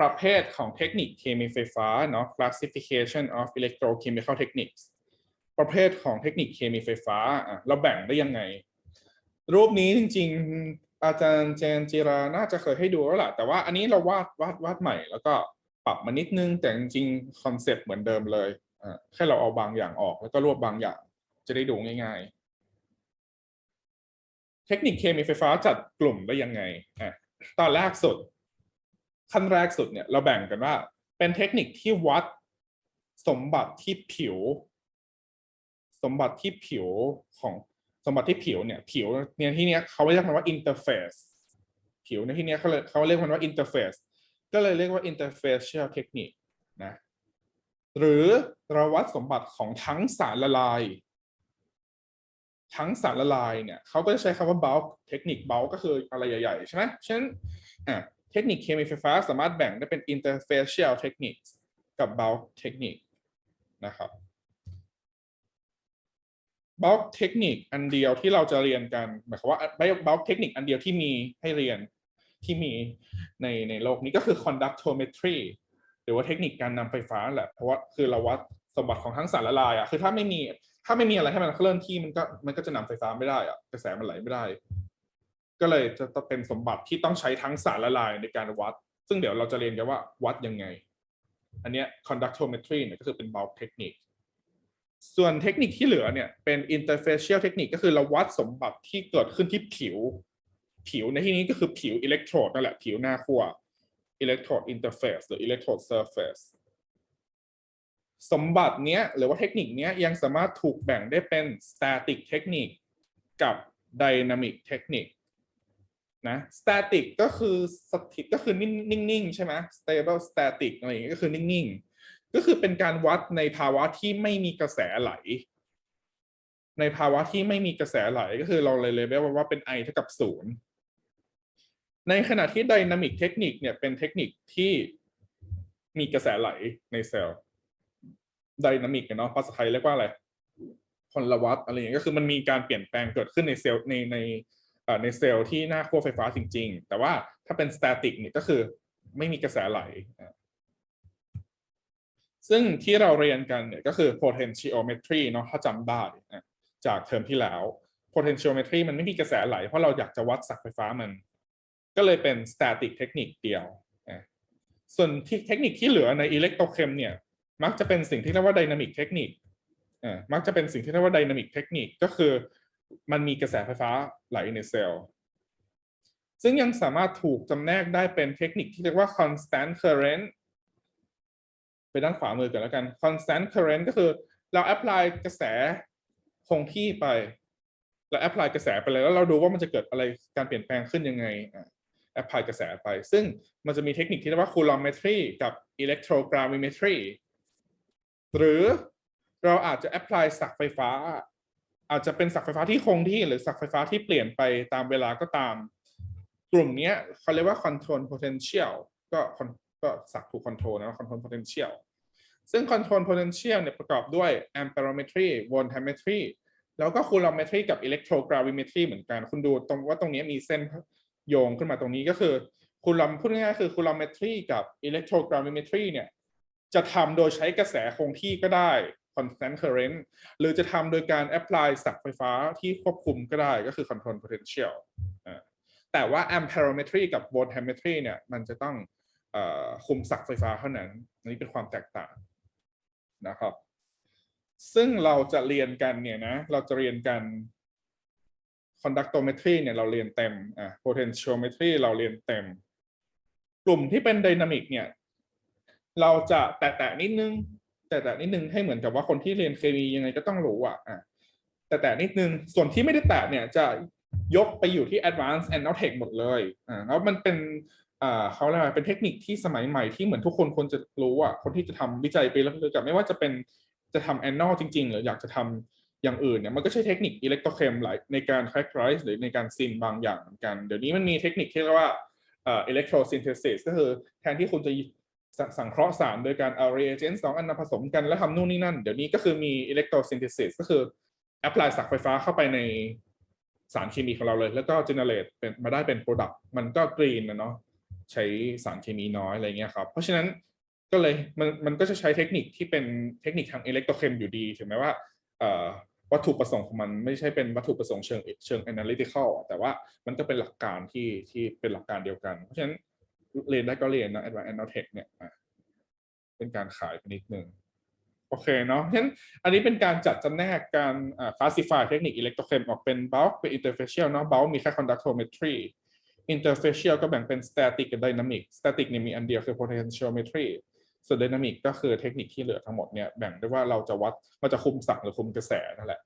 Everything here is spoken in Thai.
ประเภทของเทคนิคเคมีไฟฟ้าเนาะ classification of electrochemical techniques ประเภทของเทคนิคเคมีไฟฟ้าอะเราแบ่งได้ยังไง รูปนี้จริง ๆ อาจารย์เจนจิราน่าจะเคยให้ดูแล้วแหละแต่ว่าอันนี้เราวาดวาดวาดใหม่ แล้วก็ปรับมานิดนึง แต่จริงๆคอนเซปต์เหมือนเดิมเลยอะแค่เราเอาบางอย่างออกแล้วก็รวบบางอย่าง จะได้ดูง่าย ๆ เทคนิคเคมีไฟฟ้าจัดกลุ่มได้ยังไงอะตอนแรกสุด ขั้นแรกสุดเนี่ยเราแบ่งกันว่า เป็นเทคนิคที่วัดสมบัติที่ผิว สมบัติที่ผิวของสมบัติที่ผิวเนี่ย ผิวเนี่ยที่เนี้ยเขาเรียกมันว่าอินเตอร์เฟซผิวในที่เนี้ยเขาเลยเขาเรียกมันว่าอินเตอร์เฟซก็เลยเรียกว่าอินเตอร์เฟซเชียลเทคนิคนะหรือเราวัดสมบัติของทั้งสารละลาย ทั้งสารละลายเนี่ยเขาก็จะใช้คำว่า bulk เทคนิค bulk ก็คืออะไรใหญ่ ๆ ใช่ไหมฉะนั้นอะ ทคนิคเคมีไฟฟ้าสามารถแบ่งได้เป็น interfacial techniques กับ bulk technique นะครับ bulk technique อันเดียวที่เราจะเรียนกันหมายความว่า bulk technique อันเดียวที่มีให้เรียนที่มีในในโลกนี้ก็คือ conductometry หรือว่าเทคนิคการนำไฟฟ้าแหละ เพราะว่าคือเราวัดสมบัติของทั้งสารละลายอะคือถ้าไม่มีถ้าไม่มีอะไรให้มันเคลื่อนที่มันก็มันก็จะนำไฟฟ้าไม่ได้อะกระแสมันไหลไม่ได้ ก็เลยจะต้องเป็นสมบัติที่ต้องใช้ทั้งสารละลายในการวัด ซึ่งเดี๋ยวเราจะเรียนกันว่าวัดยังไง อันเนี้ย conductometry เนี่ยก็คือเป็น bulk technique ส่วนเทคนิคที่เหลือเนี่ยเป็น interfacial technique ก็คือเราวัดสมบัติที่เกิดขึ้นที่ผิว ผิวในที่นี้ก็คือผิวอิเล็กโทรดนั่นแหละ ผิวหน้าขั้ว electrode interface หรือ electrode surface สมบัติเนี้ยหรือว่าเทคนิคเนี้ยยังสามารถถูกแบ่งได้เป็น static technique กับ dynamic technique นะ static ก็คือสถิตก็คือนิ่งๆใช่ไหม stable static อะไรอย่างเงี้ยก็คือนิ่งๆ ก็คือเป็นการวัดในภาวะที่ไม่มีกระแสไหล ในภาวะที่ไม่มีกระแสไหลก็คือเราเลยเลเวลว่าเป็น I เท่ากับศูนย์ในขณะที่ dynamic technique เนี่ยเป็นเทคนิคที่มีกระแสไหลในเซลล์ dynamic เนาะภาษาไทยเรียกว่าอะไรพลวัตอะไรอย่างเงี้ยก็คือมันมีการเปลี่ยนแปลงเกิดขึ้นในเซลล์ในใน ในเซลล์ที่หน้าขั้วไฟฟ้าจริง ๆ แต่ว่าถ้าเป็น static เนี่ยก็คือไม่มีกระแสไหล ซึ่งที่เราเรียนกันเนี่ยก็คือ potentiometry เนาะถ้าจำได้จากเทอมที่แล้ว potentiometry มันไม่มีกระแสไหล เพราะเราอยากจะวัดศักย์ไฟฟ้ามัน ก็เลยเป็น static เทคนิคเดียว ส่วนที่เทคนิคที่เหลือในอิเล็กโทรเคมเนี่ย มักจะเป็นสิ่งที่เรียกว่า dynamic เทคนิคมักจะเป็นสิ่งที่เรียกว่า dynamic เทคนิคก็คือ มันมีกระแสไฟฟ้าไหลในเซลล์ ซึ่งยังสามารถถูกจำแนกได้เป็นเทคนิคที่เรียกว่า constant current ไปด้านขวามือกันแล้วกัน constant current ก็คือเรา apply กระแสคงที่ไป เรา apply กระแสไปเลยแล้วเราดูว่ามันจะเกิดอะไรการเปลี่ยนแปลงขึ้นยังไง apply กระแสไป ซึ่งมันจะมีเทคนิคที่เรียกว่า coulometry กับ electrogravimetry หรือเราอาจจะ apply ศักไฟฟ้า อาจจะเป็นศักไฟฟ้าที่คงที่หรือศักไฟฟ้าที่เปลี่ยนไปตามเวลาก็ตาม กลุ่มนี้เขาเรียกว่า control potential ก็ก็ศักถูก control นะ control potential ซึ่ง control potential เนี่ยประกอบด้วย amperometry voltammetry แล้วก็ coulometry กับ electrogravimetry เหมือนกัน คุณดูตรงว่าตรงนี้มีเส้นโยงขึ้นมาตรงนี้ก็คือคูลอมพูดง่ายๆคือ coulometry กับ electrogravimetry เนี่ยจะทำโดยใช้กระแสคงที่ก็ได้ constant current หรือจะทำโดยการ apply ศักไฟฟ้าที่ควบคุมก็ได้ก็คือ control potential แต่ว่า amperometry กับ voltammetry เนี่ยมันจะต้องคุมศักไฟฟ้าเท่านั้นอันนี้เป็นความแตกต่างนะครับ ซึ่งเราจะเรียนกันเนี่ยนะเราจะเรียนกัน conductometry เนี่ยเราเรียนเต็มอะ potentiometry เราเรียนเต็ม กลุ่มที่เป็น dynamic เนี่ย เราจะแตะๆนิดนึง แต่แต่นิดนึงให้เหมือนกับว่าคนที่เรียนเคมียังไงก็ต้องรู้อะอะแต่แต่นิดนึงส่วนที่ไม่ได้แตะเนี่ยจะยกไปอยู่ที่ advanced and tech หมดเลยอ่าแล้วมันเป็นอ่าเขาเรียกว่าเป็นเทคนิคที่สมัยใหม่ที่เหมือนทุกคนควรจะรู้อะคนที่จะทำวิจัยไปแล้วกับไม่ว่าจะเป็นจะทำ annal จริง ๆ หรืออยากจะทำอย่างอื่นเนี่ยมันก็ใช้เทคนิคอิเล็กโทรเคมหลายในการ characterize หรือในการซิมบางอย่างเหมือนกัน เดี๋ยวนี้มันมีเทคนิคที่เรียกว่าเอ่อ electrosynthesis ก็คือแทนที่คุณจะ สังเคราะห์สารโดยการเอา reagent สองอันมาผสมกันแล้วทำนู่นนี่นั่น เดี๋ยวนี้ก็คือมี electrosynthesis ก็คือ apply ศักไฟฟ้าเข้าไปในสารเคมีของเราเลย แล้วก็ generate เป็นมาได้เป็น product มันก็ green นะเนาะใช้สารเคมีน้อยอะไรเงี้ยครับ เพราะฉะนั้นก็เลยมันมันก็จะใช้เทคนิคที่เป็นเทคนิคทางอิเล็กโทรเคมอยู่ดีถึงแม้ว่าวัตถุประสงค์ของมันไม่ใช่เป็นวัตถุประสงค์เชิงเชิง analytical อะแต่ว่ามันก็เป็นหลักการที่ที่เป็นหลักการเดียวกัน เพราะฉะนั้น เรียนได้ก็เรียนนะ advanced nanotech เนี่ยเป็นการขายไปนิดนึงโอเคเนาะฉะนั้นอันนี้เป็นการจัดจำแนกการอ่า classify เทคนิคอิเล็กโทรเคมออกเป็น bulk เป็น interfacial เนาะ bulk มีแค่ conductometry interfacial ก็แบ่งเป็น static กับ dynamic static เนี่ยมีอันเดียวคือ potentiometry ส่วน dynamic ก็คือเทคนิคที่เหลือทั้งหมดเนี่ยแบ่งได้ว่าเราจะวัดเราจะคุมสั่งหรือคุมกระแสนั่นแหละ